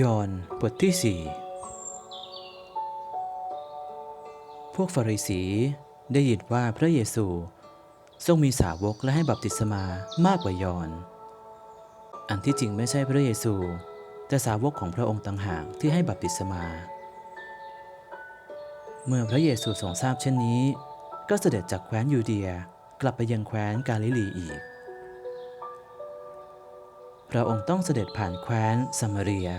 ยอห์นบทที่สี่พวกฟาริสีได้ยินว่าพระเยซู ทรงมีสาวกและให้บัพติศมามากกว่ายอห์นอันที่จริงไม่ใช่พระเยซู แต่สาวกของพระองค์ต่างหากที่ให้บัพติศมา เมื่อพระเยซูทรงทราบเช่นนี้ ก็เสด็จจากแคว้นยูเดียกลับไปยังแคว้นกาลิลีอีก พระองค์ต้องเสด็จผ่านแคว้นซัมาเรีย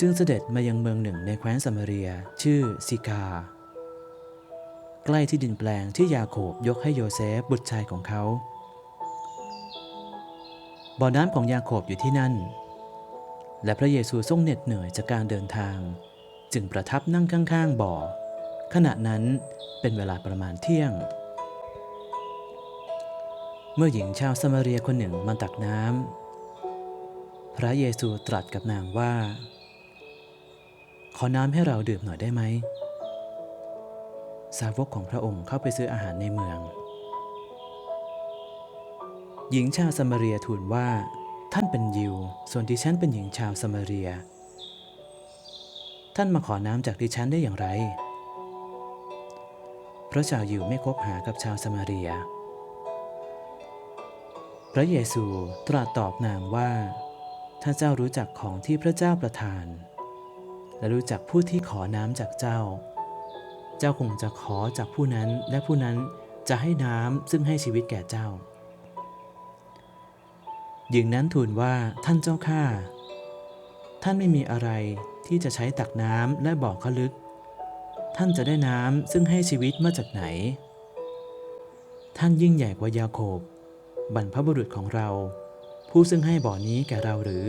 จึงเสด็จมายังเมืองหนึ่งในแคว้นซัมาเรีย ชื่อซิกา ใกล้ที่ดินแปลงที่ยาโคบยกให้โยเซฟบุตรชายของเขา บ่อน้ำของยาโคบอยู่ที่นั่น และพระเยซูทรงเหน็ดเหนื่อยจากการเดินทาง จึงประทับนั่งข้างๆบ่อ ขณะนั้นเป็นเวลาประมาณเที่ยง เมื่อหญิงชาวสมาเรียคนหนึ่งมาตักน้ำพระเยซูตรัสกับนางว่า ขอน้ำให้เราดื่มหน่อยได้ไหม สาวกของพระองค์เข้าไปซื้ออาหารในเมือง หญิงชาวสมาเรียทูลว่า ท่านเป็นยิว ส่วนดิฉันเป็นหญิงชาวสมาเรีย ท่านมาขอน้ำจากดิฉันได้อย่างไร เพราะชาวยิวไม่คบหากับชาวสมาเรีย พระเยซูตรัสตอบนางว่า ถ้าเจ้ารู้จักของที่พระเจ้าประทาน และรู้จักผู้ที่ขอน้ำจากเจ้า เจ้าคงจะขอจากผู้นั้นและผู้นั้นจะให้น้ำซึ่งให้ชีวิตแก่เจ้า หญิงนั้นทูลว่าท่านเจ้าข้าท่านไม่มีอะไรที่จะใช้ตักน้ำและบอกขลึก ท่านจะได้น้ำซึ่งให้ชีวิตมาจากไหน ท่านยิ่งใหญ่กว่ายาโคบบรรพบุรุษของเรา ผู้ซึ่งให้บ่อนี้แก่เราหรือ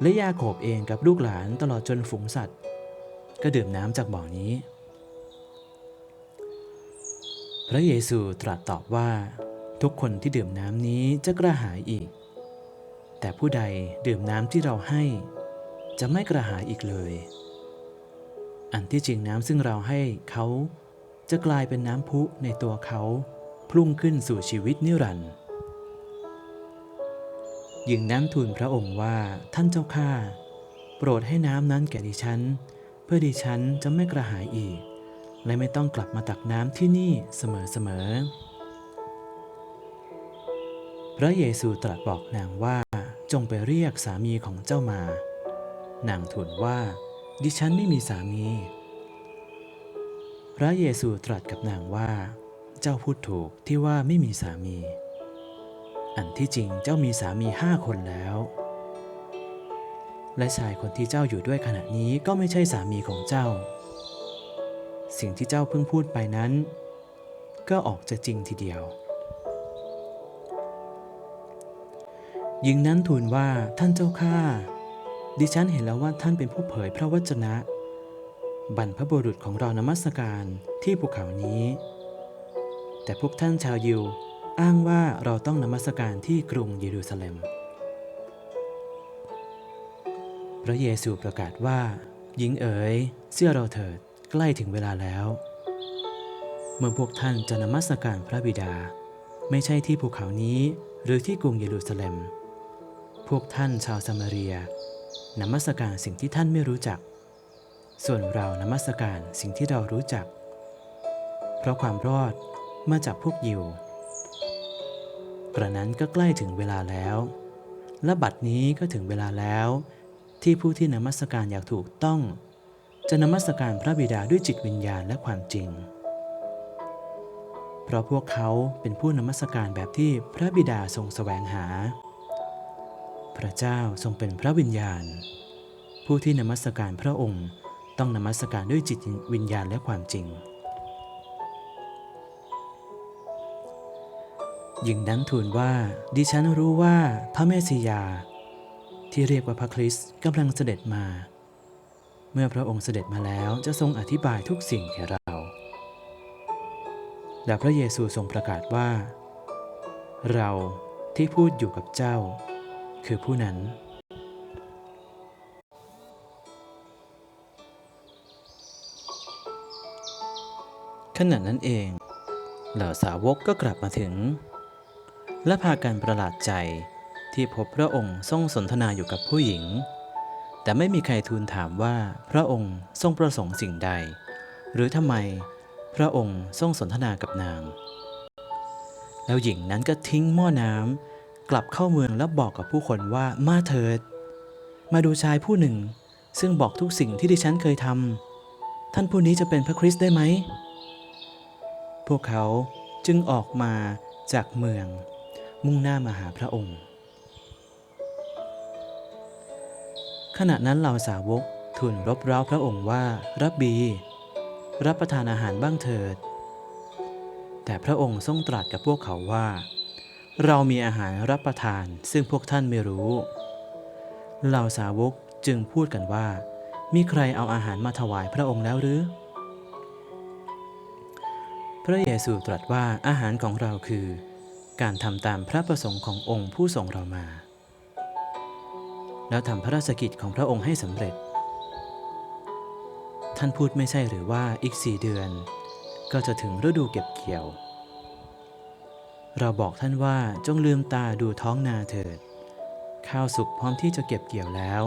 และยาโคบเองกับลูกหลานตลอดจนฝูงสัตว์ ก็ดื่มน้ำจากบ่อนี้ พระเยซูตรัสตอบว่าทุกคนที่ดื่มน้ำนี้จะกระหายอีก แต่ผู้ใดดื่มน้ำที่เราให้ จะไม่กระหายอีกเลย อันที่จริงน้ำซึ่งเราให้เขาจะกลายเป็นน้ำพุในตัวเขา พุ่งขึ้นสู่ชีวิตนิรันดร์ หญิงนั้นทูลพระองค์ว่าท่านเจ้าข้าโปรดให้น้ำนั้นแก่ดิฉัน เพื่อดิฉันจะไม่กระหายอีก และไม่ต้องกลับมาตักน้ำที่นี่เสมอๆพระเยซูตรัสบอกนางว่าจงไปเรียกสามีของเจ้ามา นางทูลว่า ดิฉันไม่มีสามี พระเยซูตรัสกับนางว่า เจ้าพูดถูกที่ว่าไม่มีสามี อันที่จริงเจ้ามีสามีห้าคนแล้ว และชายคนที่เจ้าอยู่ด้วยขณะนี้ก็ไม่ใช่สามีของเจ้า สิ่งที่เจ้าเพิ่งพูดไปนั้น ก็ออกจะจริงทีเดียวหญิงนั้นทูลว่าท่านเจ้าข้าดิฉันเห็นแล้วว่าท่านเป็นผู้เผยพระวจนะ บรรพบุรุษของเรานมัสการที่ภูเขานี้ แต่พวกท่านชาวยิว อ้างว่าเราต้องนมัสการที่กรุงเยรูซาเล็ม พระเยซูประกาศว่าหญิงเอ๋ยเชื่อเราเถิดใกล้ถึงเวลาแล้ว เมื่อพวกท่านจะนมัสการพระบิดา ไม่ใช่ที่ภูเขานี้หรือที่กรุงเยรูซาเล็ม พวกท่านชาวสมาเรียนมัสการสิ่งที่ท่านไม่รู้จัก ส่วนเรานมัสการสิ่งที่เรารู้จัก เพราะความรอดมาจากพวกยิว กระนั้นก็ใกล้ถึงเวลาแล้ว และบัดนี้ก็ถึงเวลาแล้ว ที่ผู้ที่นมัสการอยางถูกต้อง จะนมัสการพระบิดาด้วยจิตวิญญาณและความจริง เพราะพวกเขาเป็นผู้นมัสการแบบที่พระบิดาทรงแสวงหา พระเจ้าทรงเป็นพระวิญญาณ ผู้ที่นมัสการพระองค์ต้องนมัสการด้วยจิตวิญญาณและความจริง หญิงนั้นทูลว่า ดิฉันรู้ว่าพระเมสสิยา ที่เรียกว่าพระคริสต์กำลังเสด็จมา เมื่อพระองค์เสด็จมาแล้วจะทรงอธิบายทุกสิ่งแก่เรา และพระเยซูทรงประกาศว่า เราที่พูดอยู่กับเจ้า คือผู้นั้นขณะนั้นเอง เหล่าสาวกก็กลับมาถึง และพากันประหลาดใจที่พบพระองค์ทรงสนทนาอยู่กับผู้หญิง แต่ไม่มีใครทูลถามว่าพระองค์ทรงประสงค์สิ่งใด หรือทำไมพระองค์ทรงสนทนากับนาง แล้วหญิงนั้นก็ทิ้งหม้อน้ำกลับเข้าเมืองแล้วบอกกับผู้คนว่ามาเถิด มาดูชายผู้หนึ่ง ซึ่งบอกทุกสิ่งที่ดิฉันเคยทำท่านผู้นี้จะเป็นพระคริสต์ได้ไหม พวกเขาจึงออกมาจากเมือง มุ่งหน้ามาหาพระองค์ ขณะนั้นเหล่าสาวกทูลรบเร้าพระองค์ว่ารับบี รับประทานอาหารบ้างเถิด แต่พระองค์ทรงตรัสกับพวกเขาว่า เรามีอาหารรับประทานซึ่งพวกท่านไม่รู้ เหล่าสาวกจึงพูดกันว่า มีใครเอาอาหารมาถวายพระองค์แล้วหรือ พระเยซูตรัสว่าอาหารของเราคือ การทำตามพระประสงค์ขององค์ผู้ส่งเรามา แล้วทำพระราชกิจของพระองค์ให้สำเร็จ ท่านพูดไม่ใช่หรือว่าอีกสี่เดือน ก็จะถึงฤดูเก็บเกี่ยว เราบอกท่านว่าจงลืมตาดูท้องนาเถิด ข้าวสุกพร้อมที่จะเก็บเกี่ยวแล้ว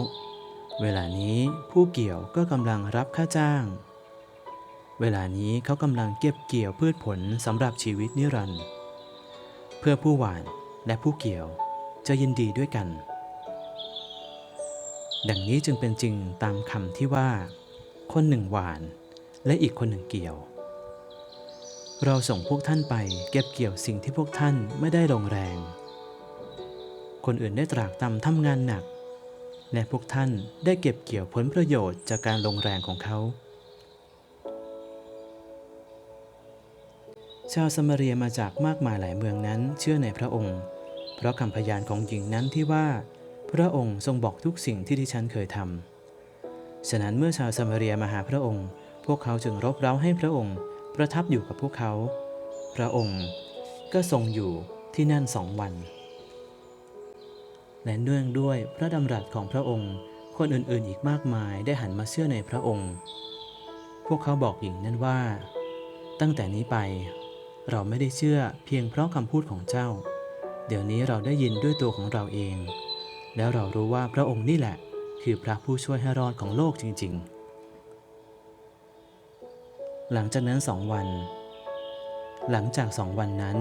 เวลานี้ผู้เกี่ยวก็กำลังรับค่าจ้างเวลานี้เขากำลังเก็บเกี่ยวพืชผลสำหรับชีวิตนิรันดร์ เพื่อผู้หวานและผู้เกี่ยวจะยินดีด้วยกัน ดังนี้จึงเป็นจริงตามคำที่ว่า คนหนึ่งหวานและอีกคนหนึ่งเกี่ยว เราส่งพวกท่านไปเก็บเกี่ยวสิ่งที่พวกท่านไม่ได้ลงแรง คนอื่นได้ตรากตรำทำงานหนัก และพวกท่านได้เก็บเกี่ยวผลประโยชน์จากการลงแรงของเขา ชาวสมาเรียมาจากมากมายหลายเมืองนั้นเชื่อในพระองค์ เพราะคำพยานของหญิงนั้นที่ว่า พระองค์ทรงบอกทุกสิ่งที่ดิฉันเคยทำฉะนั้นเมื่อชาวสมาเรียมาหาพระองค์ พวกเขาจึงรบเร้าให้พระองค์ประทับอยู่กับพวกเขา พระองค์ก็ทรงอยู่ที่นั่นสองวัน และเนื่องด้วยพระดำรัสของพระองค์ คนอื่นๆอีกมากมายได้หันมาเชื่อในพระองค์ พวกเขาบอกหญิงนั้นว่า ตั้งแต่นี้ไป เราไม่ได้เชื่อเพียงเพราะคำพูดของเจ้า เดี๋ยวนี้เราได้ยินด้วยตัวของเราเอง แล้วเรารู้ว่าพระองค์นี่แหละ คือพระผู้ช่วยให้รอดของโลกจริง ๆ หลังจากนั้นสองวัน หลังจากสองวันนั้น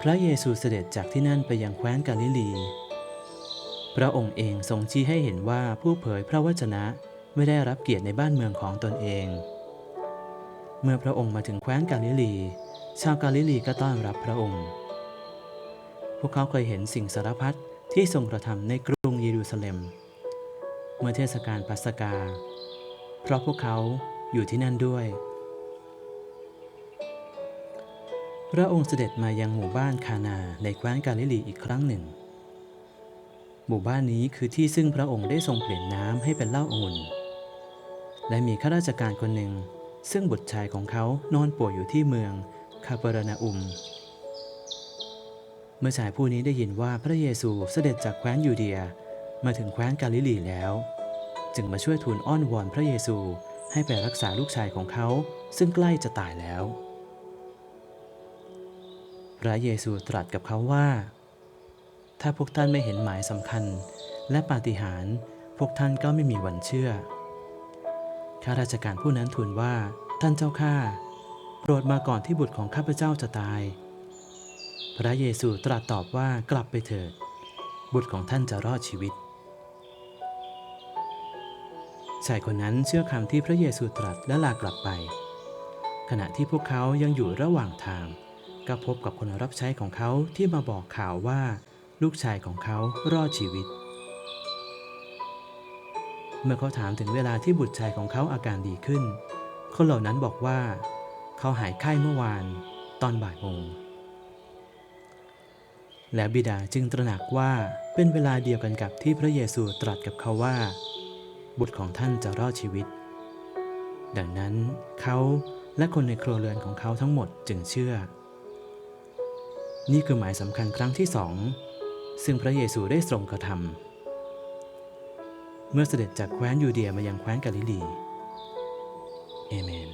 พระเยซูเสด็จจากที่นั่นไปยังแคว้นกาลิลี พระองค์เองทรงชี้ให้เห็นว่าผู้เผยพระวจนะไม่ได้รับเกียรติในบ้านเมืองของตนเอง เมื่อพระองค์มาถึงแคว้นกาลิลี ชาวกาลิลีก็ต้อนรับพระองค์ พวกเขาเคยเห็นสิ่งสารพัดที่ทรงกระทำในกรุงเยรูซาเล็ม เมื่อเทศกาลปัสกา เพราะพวกเขาอยู่ที่นั่นด้วย พระองค์เสด็จมายังหมู่บ้านคานาในแคว้นกาลิลีอีกครั้งหนึ่ง หมู่บ้านนี้คือที่ซึ่งพระองค์ได้ทรงเปลี่ยนน้ำให้เป็นเหล้าองุ่น และมีข้าราชการคนหนึ่ง ซึ่งบุตรชายของเขานอนป่วยอยู่ที่เมืองคาปร์นาอุม เมื่อชายผู้นี้ได้ยินว่าพระเยซูเสด็จจากแคว้นยูเดียมาถึงแคว้นกาลิลีแล้ว จึงมาช่วยทูลอ้อนวอนพระเยซูให้ไปรักษาลูกชายของเขาซึ่งใกล้จะตายแล้ว พระเยซูตรัสกับเขาว่า ถ้าพวกท่านไม่เห็นหมายสำคัญและปาฏิหาริย์พวกท่านก็ไม่มีวันเชื่อ ข้าราชการผู้นั้นทูลว่า ท่านเจ้าข้าโปรดมาก่อนที่บุตรของข้าพเจ้าจะตาย พระเยซูตรัสตอบว่ากลับไปเถิด บุตรของท่านจะรอดชีวิตชายคนนั้นเชื่อคำที่พระเยซูตรัสและลากลับไป ขณะที่พวกเขายังอยู่ระหว่างทาง ก็พบกับคนรับใช้ของเขาที่มาบอกข่าวว่า ลูกชายของเขารอดชีวิต เมื่อเขาถามถึงเวลาที่บุตรชายของเขาอาการดีขึ้น คนเหล่านั้นบอกว่า เขาหายไข้เมื่อวานตอนบ่ายโมง และบิดาจึงตระหนักว่าเป็นเวลาเดียวกันกับที่พระเยซูตรัสกับเขาว่า บุตรของท่านจะรอดชีวิต ดังนั้นเขาและคนในครัวเรือนของเขาทั้งหมดจึงเชื่อ นี่คือหมายสำคัญครั้งที่สองซึ่งพระเยซูได้ทรงกระทำ เมื่อเสด็จจากแคว้นยูเดียมายังแคว้นกาลิลี เอเมน